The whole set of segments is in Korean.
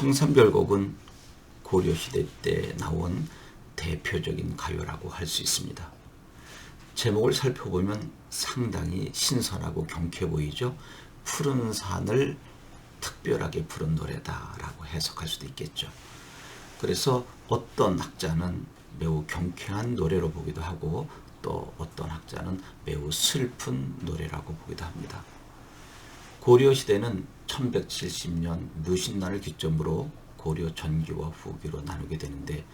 청산별곡은 고려시대 때 나온 대표적인 가요라고 할 수 있습니다. 제목을 살펴보면 상당히 신선하고 경쾌해 보이죠. 푸른 산을 특별하게 부른 노래다라고 해석할 수도 있겠죠. 그래서 어떤 학자는 매우 경쾌한 노래로 보기도 하고 또 어떤 학자는 매우 슬픈 노래라고 보기도 합니다. 고려 시대는 1170년 무신난을 기점으로 고려 전기와 후기로 나누게 되는데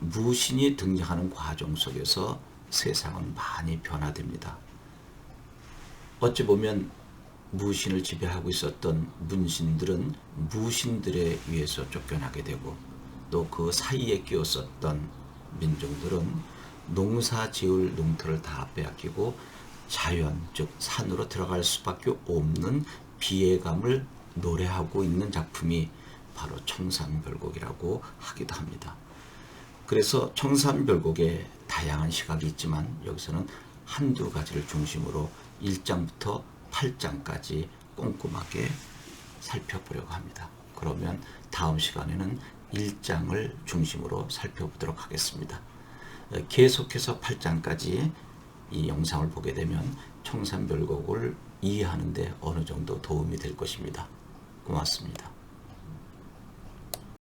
무신이 등장하는 과정 속에서 세상은 많이 변화됩니다. 어찌 보면 무신을 지배하고 있었던 문신들은 무신들에 의해서 쫓겨나게 되고 또 그 사이에 끼었었던 민족들은 농사 지을 농토를 다 빼앗기고 자연 즉 산으로 들어갈 수밖에 없는 비애감을 노래하고 있는 작품이 바로 청산별곡이라고 하기도 합니다. 그래서 청산별곡에 다양한 시각이 있지만 여기서는 한두 가지를 중심으로 1장부터 8장까지 꼼꼼하게 살펴보려고 합니다. 그러면 다음 시간에는 1장을 중심으로 살펴보도록 하겠습니다. 어, 계속해서 8장까지 이 영상을 보게 되면 청산별곡을 이해하는데 어느 정도 도움이 될 것입니다. 고맙습니다.